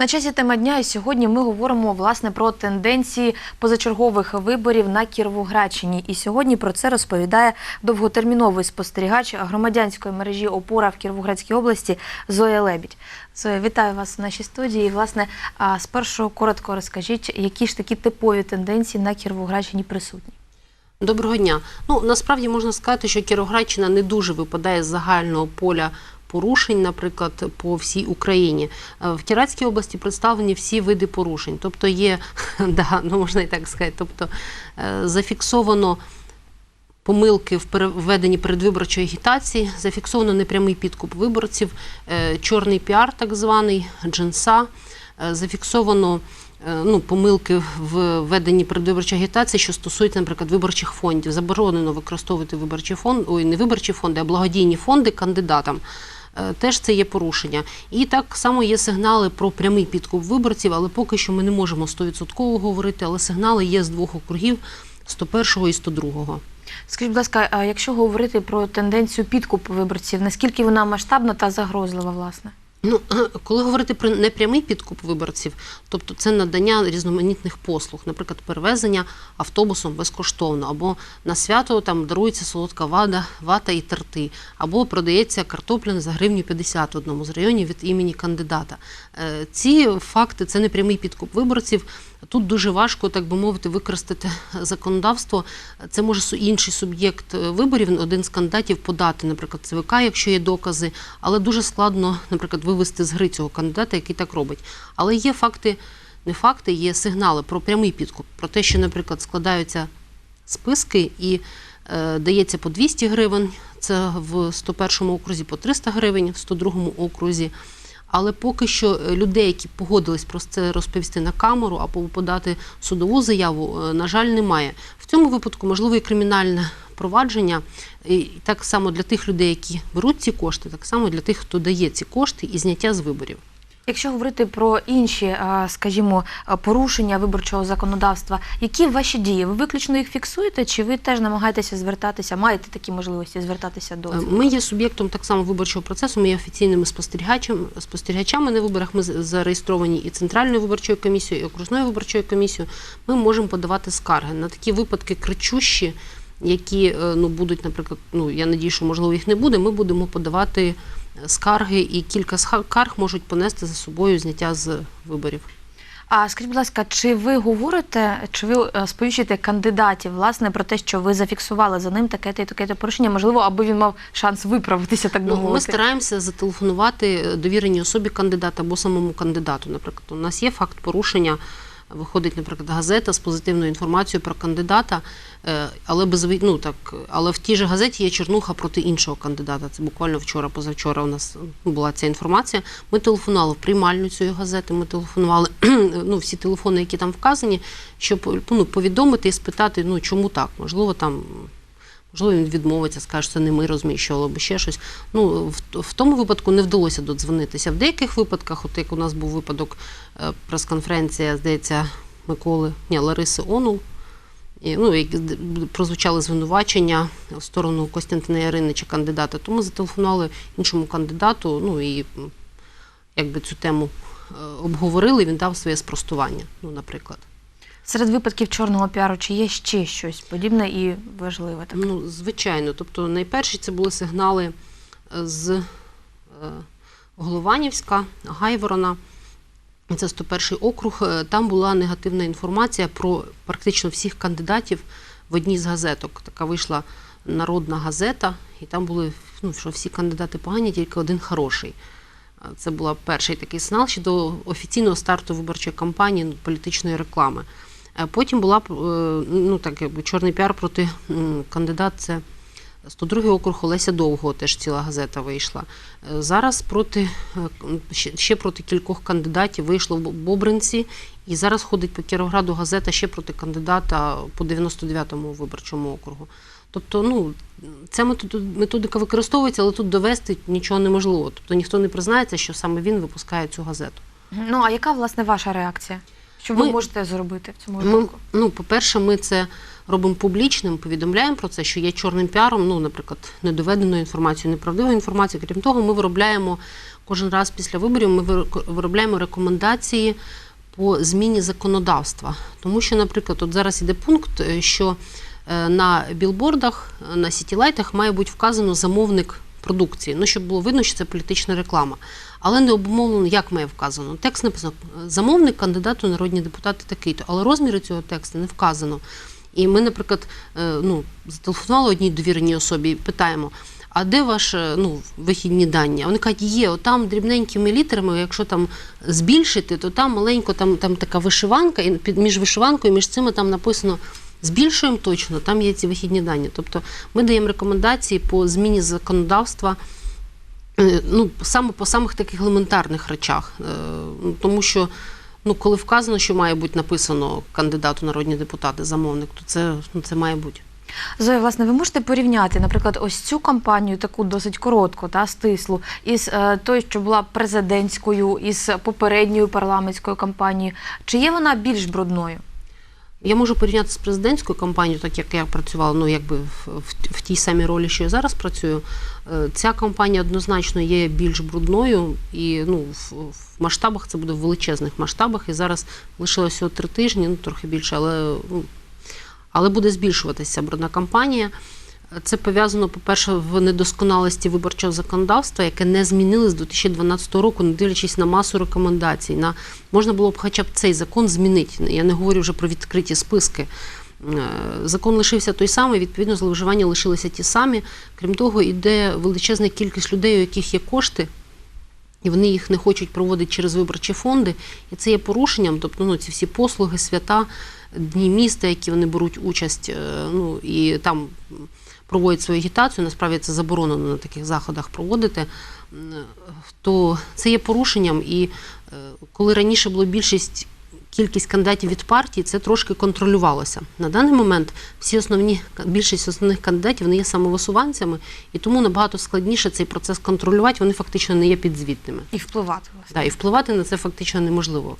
На часі тема дня, і сьогодні ми говоримо власне про тенденції позачергових виборів на Кіровоградщині. І сьогодні про це розповідає довготерміновий спостерігач громадянської мережі Опора в Кіровоградській області Зоя Лебідь. Зоя, вітаю вас в нашій студії. І, власне, спершу коротко розкажіть, які ж такі типові тенденції на Кіровоградщині присутні. Доброго дня. Ну насправді можна сказати, що Кіровоградщина не дуже випадає з загального поля. Порушень, наприклад, по всій Україні Е, в Кіровоградській області представлені всі види порушень. Тобто є, да, ну можна і так сказати, тобто е, зафіксовано помилки в пере- введенні передвиборчої агітації, зафіксовано непрямий підкуп виборців, е, чорний піар, так званий, джинса, зафіксовано ну, помилки в веденні передвиборчої агітації, що стосується, наприклад, виборчих фондів. Заборонено використовувати виборчі фонди, ой, не виборчі фонди, а благодійні фонди кандидатам. Е, Теж це є порушення. І так само є сигнали про прямий підкуп виборців, але поки що ми не можемо 100% говорити, але сигнали є з двох округів 101 і 102. Скажіть, будь ласка, а якщо говорити про тенденцію підкупу виборців, наскільки вона масштабна та загрозлива, власне? Ну, коли говорити про непрямий підкуп виборців, тобто це надання різноманітних послуг, наприклад, перевезення автобусом безкоштовно, або на свято там дарується солодка вада, вата і торти, або продається картопля за гривню 50 в одному з районів від імені кандидата. Е, Ці факти це непрямий підкуп виборців. Тут дуже важко, так би мовити, використати законодавство. Це може інший суб'єкт е, виборів, один з кандидатів подати, наприклад, ЦВК, якщо є докази, але дуже складно, наприклад, вивести з гри цього кандидата, який так робить. Але є факти, не факти, є сигнали про прямий підкуп, про те, що, наприклад, складаються списки і е, дається по 200 гривень, це в 101 окрузі по 300 гривень, в 102 окрузі. Але поки що е, людей, які погодились про це розповісти на камеру або подати судову заяву, е, на жаль, немає. В цьому випадку можливо і кримінальне провадження, і так само для тих людей, які беруть ці кошти, так само для тих, хто дає ці кошти і зняття з виборів. Якщо говорити про інші, скажімо, порушення виборчого законодавства, які ваші дії? Ви виключно їх фіксуєте, чи ви теж намагаєтеся звертатися, маєте такі можливості звертатися до Е, Ми є суб'єктом так само виборчого процесу. Ми є офіційними спостерігачами, спостерігачами на виборах. Ми зареєстровані і центральною виборчою комісією, і окружною виборчою комісією. Ми можемо подавати скарги на такі випадки кричущі, які е, ну будуть, наприклад, ну я надію, що можливо їх не буде. Ми будемо подавати скарги, і кілька скарг можуть понести за собою зняття з виборів. А скажіть, будь ласка, чи ви говорите, чи ви е, сповіщуєте кандидатів власне про те, що ви зафіксували за ним таке-то і таке-то порушення, можливо, аби він мав шанс виправитися, так би Ну, ми стараємося зателефонувати довіреній особі кандидата або самому кандидату. Наприклад, у нас є факт порушення. Виходить, наприклад, газета з позитивною інформацією про кандидата, е, але без ну, так, але в тій же газеті є чернуха проти іншого кандидата. Це буквально вчора, позавчора у нас була ця інформація. Ми телефонували в приймальню цієї газети. Ми телефонували ну, всі телефони, які там вказані, щоб ну, повідомити і спитати, ну чому так? Можливо, там Можливо, він відмовиться, скаже, це не ми розміщували або ще щось. Ну, в, в тому випадку не вдалося додзвонитися. В деяких випадках, от як у нас був випадок, е, прес-конференція, здається, Миколи, ні, Лариси Онул, і, ну, як прозвучали звинувачення в сторону Костянтина Яринича, кандидата, то ми зателефонували іншому кандидату, ну і якби цю тему е, обговорили, він дав своє спростування, ну, наприклад. Серед випадків чорного піару, чи є ще щось подібне і важливе? Так? Ну, звичайно. Тобто, найперші це були сигнали е, з е, Голованівська, Гайворона. Це 101 округ. Е, Там була негативна інформація про практично всіх кандидатів в одній з газеток. Така вийшла народна газета, і там були ну, що всі кандидати погані, тільки один хороший. Це був перший такий сигнал щодо офіційного старту виборчої кампанії ну, політичної реклами. Е, Потім була е, ну, так, якби, чорний піар проти кандидат це 102 округ Олеся Довгого теж ціла газета вийшла. Е, Зараз проти ще- проти кількох кандидатів вийшло в Бобринці, і зараз ходить по Кіровграду газета ще проти кандидата по 99-му виборчому округу. Тобто, ну ця метод- методика використовується, але тут довести нічого неможливо. Тобто ніхто не признається, що саме він випускає цю газету. Ну а яка власне ваша реакція? Що ви Ми- можете зробити в цьому Ми, ну, по-перше, ми це робимо публічним, повідомляємо про це, що є чорним піаром, ну, наприклад, недоведеною інформацією, неправдивою інформацією. Крім того, ми виробляємо кожен раз після виборів, ми вир- виробляємо рекомендації по зміні законодавства. Тому що, наприклад, от зараз іде пункт, е, що е, на білбордах, е, на сітілайтах має бути вказано замовник продукції, ну щоб було видно, що це політична реклама. Але не обумовлено, як має вказано. Текст написано замовник кандидату народні депутати такий-то, але розміри цього тексту не вказано. І ми, наприклад, е, ну, зателефонували одній довіреній особі і питаємо. А де ваші ну, вихідні дані? Вони кажуть, є, отам дрібненькими літерами, якщо там збільшити, то там маленько там, там така вишиванка, і між вишиванкою, між цими там написано збільшуємо точно, там є ці вихідні дані. Тобто ми даємо рекомендації по зміні законодавства. Е, Ну, саме по самих таких елементарних речах. Е, ну, Тому що ну, коли вказано, що має бути написано кандидату народні депутати, замовник, то це, ну, це має бути. Зоя, власне, ви можете порівняти, наприклад, ось цю кампанію, таку досить коротку та стислу, із е, тою, що була президентською, із попередньою парламентською кампанією. Чи є вона більш брудною? Я можу порівняти з президентською кампанією, так як я працювала ну, якби в, в, в тій самій ролі, що я зараз працюю. Е, Ця кампанія однозначно є більш брудною, і ну, в, в масштабах це буде в величезних масштабах. І зараз лишилося три тижні, ну трохи більше, але, ну, але буде збільшуватися брудна кампанія. Це пов'язано, по-перше, в недосконалості виборчого законодавства, яке не змінили з 2012 року, не дивлячись на масу рекомендацій. На можна було б хоча б цей закон змінити. Я не говорю вже про відкриті списки. Е, Закон лишився той самий, відповідно, зловживання лишилися ті самі. Крім того, іде величезна кількість людей, у яких є кошти, і вони їх не хочуть проводити через виборчі фонди. І це є порушенням. Тобто, ну, ці всі послуги, свята, дні міста, які вони беруть участь, е, ну і там проводять свою агітацію. Насправді це заборонено на таких заходах проводити. То це є порушенням. І е, коли раніше було більшість. Кількість кандидатів від партії це трошки контролювалося. На даний момент всі основні більшість основних кандидатів вони є самовисуванцями, і тому набагато складніше цей процес контролювати. Вони фактично не є підзвітними. І впливати, власне. Да, і впливати на це фактично неможливо.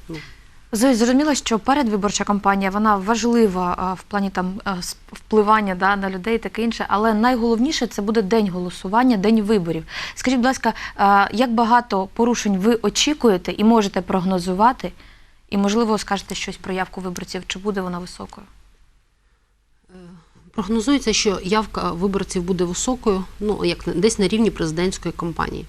Зрозуміло, що передвиборча кампанія вона важлива в плані там впливання да, на людей таке інше, але найголовніше це буде день голосування, день виборів. Скажіть, будь ласка, як багато порушень ви очікуєте і можете прогнозувати? І, можливо, скажете щось про явку виборців, чи буде вона високою? Прогнозується, що явка виборців буде високою, ну як десь на рівні президентської кампанії.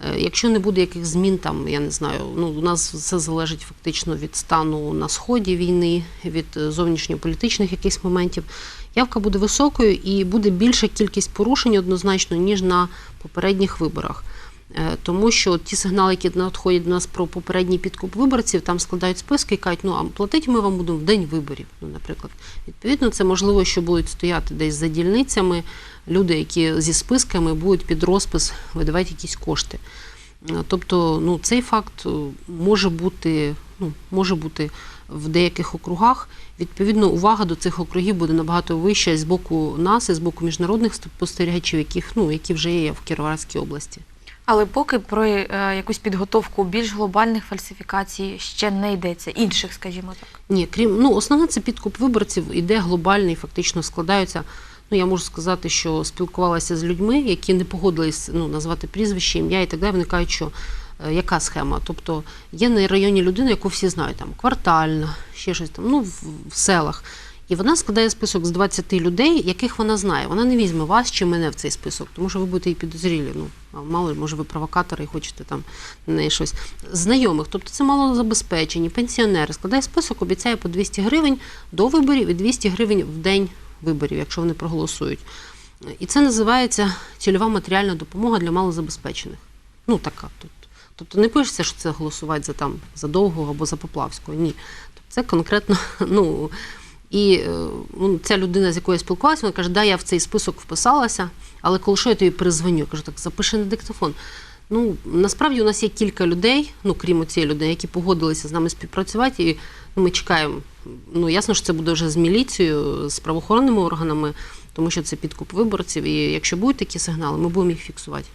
Е, Якщо не буде яких змін, там я не знаю, ну у нас все залежить фактично від стану на сході війни, від е, зовнішньополітичних якихось моментів. Явка буде високою і буде більша кількість порушень однозначно ніж на попередніх виборах. Е, Тому що ті сигнали, які надходять до нас про попередній підкуп виборців, там складають списки і кажуть, ну а платити ми вам будемо в день виборів, ну, наприклад. Відповідно, це можливо, що будуть стояти десь за дільницями люди, які зі списками будуть під розпис видавати якісь кошти. Е, Тобто, ну, цей факт е, може бути, ну, може бути в деяких округах. Відповідно, увага до цих округів буде набагато вища з боку нас, і з боку міжнародних спостерігачів, яких, ну, які вже є в Кіровоградській області. Але поки про е, якусь підготовку більш глобальних фальсифікацій ще не йдеться, інших, скажімо так. Ні, крім ну, основне це підкуп виборців, іде глобальний, фактично складаються. Ну, я можу сказати, що спілкувалася з людьми, які не погодились ну, назвати прізвище, ім'я і так далі. Вони що е, яка схема? Тобто є на районі людина, яку всі знають, там квартальна, ще щось там, ну, в, в селах. І вона складає список з 20 людей, яких вона знає. Вона не візьме вас чи мене в цей список, тому що ви будете і підозрілі. Ну, мало, може, ви провокатори і хочете там неї щось. Знайомих, тобто це малозабезпечені, пенсіонери. Складає список, обіцяє по 200 гривень до виборів і 200 гривень в день виборів, якщо вони проголосують. І це називається цільова матеріальна допомога для малозабезпечених. Ну, така тут. Тобто не пишеться, що це голосувати за там за довгого або за Поплавського. Ні. Тобто це конкретно, ну. І е, ну, ця людина, з якою я спілкувалася, вона каже, да, я в цей список вписалася, але коли що я тобі перезвоню, я кажу, так запиши на диктофон. Ну, насправді у нас є кілька людей, ну крім цієї людей, які погодилися з нами співпрацювати, і ну, ми чекаємо. Ну, ясно, що це буде вже з міліцією, з правоохоронними органами, тому що це підкуп виборців. І якщо будуть такі сигнали, ми будемо їх фіксувати.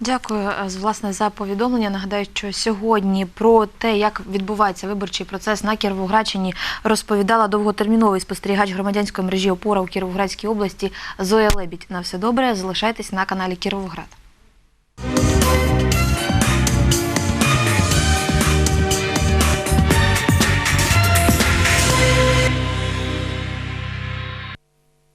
Дякую е, власне за повідомлення. Нагадаю, що сьогодні про те, як відбувається виборчий процес на Кіровоградщині, розповідала довготерміновий спостерігач громадянської мережі опора у Кіровоградській області Зоя Лебідь. На все добре. Залишайтесь на каналі Кіровоград.